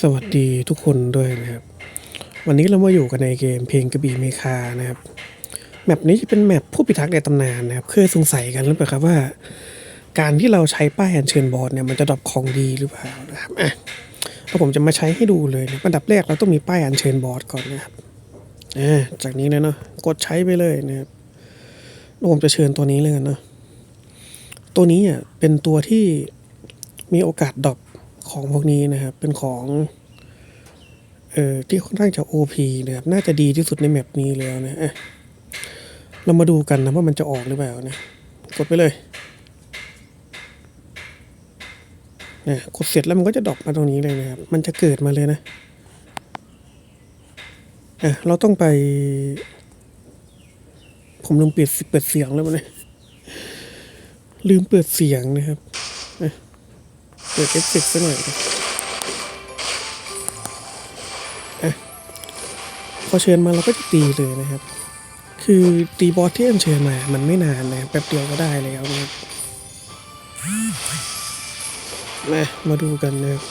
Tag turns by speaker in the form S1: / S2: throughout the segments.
S1: สวัสดีทุกคนด้วยนะครับ วันนี้เรามาอยู่กันในเกมเพลงกระบี่เมคานะครับ แมปนี้จะเป็นแมปผู้พิทักษ์ในตำนานนะครับ เคยสงสัยกันหรือเปล่าครับว่า การที่เราใช้ป้ายอัญเชิญบอสเนี่ยมันจะดรอปของดีหรือเปล่านะครับอะแล้วผมจะมาใช้ให้ดูเลยนะอันดับแรกเราต้องมีป้ายอัญเชิญบอสก่อนนะครับอ่าจากนี้เลยเนาะกดใช้ไปเลยนะครับแล้วผมจะเชิญตัวนี้เลยกันเนาะตัวนี้อะเป็นตัวที่มีโอกาสดรอป ของพวกนี้นะครับ เป็นของเอ่อที่ค่อนข้างจะ OP นะครับ น่าจะดีที่สุดในแมปนี้แล้วนะะเรามาดูกันนะว่ามันจะออกหรือเปล่านะ กดไปเลยนะกดเสร็จแล้วมันก็จะดรอปมาตรงนี้เลยนะครับ มันจะเกิดมาเลยนะอะเราต้องไป ผมลืมเปิดเปิดเสียงแล้วมันเลยลืมเปิดเสียงนะครับ เปิดเอฟเฟกซะหน่อยนะอะพอเชิญมาเราก็จะตีเลยนะครับ คือตีบอสที่อัญเชิญมา มันไม่นานนะแป๊บเดียวก็ได้แล้วนะครับมามาดูกันนะครับ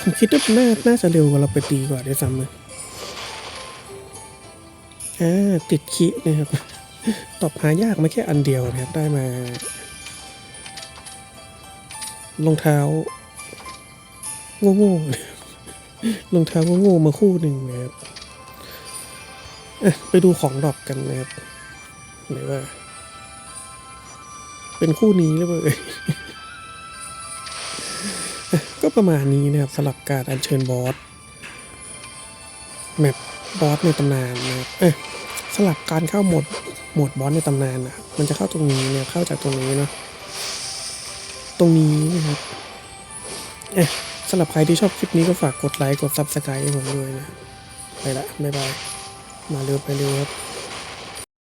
S1: ผมคิดว่าน่าน่าจะเร็วกว่าเราไปตีกว่าด้วยซ้ำเลยอ่าติดคินะครับ ตอบหายากมาแค่อันเดียวนะครับได้มารองเท้าโง่ๆรองเท้าโง่ๆมาคู่หนึ่งนะครับไปดูของดอปกันนะครับไหนว่า เป็นคู่นี้หรือเปล่าเอ่ยก็ประมาณนี้นะครับสำหรับการอัญเชิญบอสแมปบอสในตำนานนะครับสลับการเข้าหมด โหมดบอสในตำนานอะ มันจะเข้าตรงนี้เนี่ยเข้าจากตรงนี้เนาะตรงนี้นะครับเอ๊ะสำหรับใครที่ชอบคลิปนี้ก็ฝากกดไลค์กดซับสไครต์ให้ผมด้วยนะ ไปละ บ๊ายบาย มาเร็วไปเร็วครับ